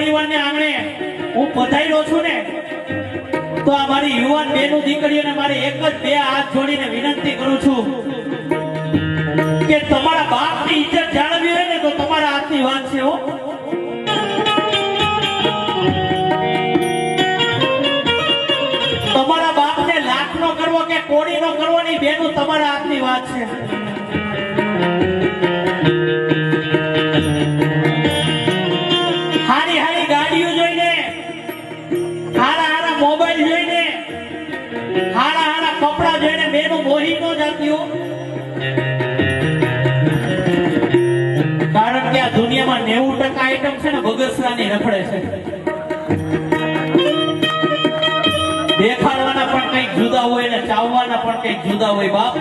પરિવારને આંગણે હું પધાર્યો છું ને, તો આ મારી યુવાન બેનું દીકરી અને મારે એક જ બે હાથ જોડીને વિનંતી કરું છું કે તમારા બાપની ઇજ્જત જાળવી હોય ને તો તમારા હાથની વાત છે હો. તમારા બાપને લાખ નો કરવો કે કોડી નો કરવો ની બેનું તમારા હાથની વાત છે. હારા હારા કપડા જોઈને બેનું મોહી ન જાતી કારણ કે આ દુનિયામાં નેવું ટકા આઈટમ છે ને બગસરાની રખડે છે. દેખાડવાના પણ કંઈક જુદા હોય ને ચાવવાના પણ કંઈક જુદા હોય બાપ.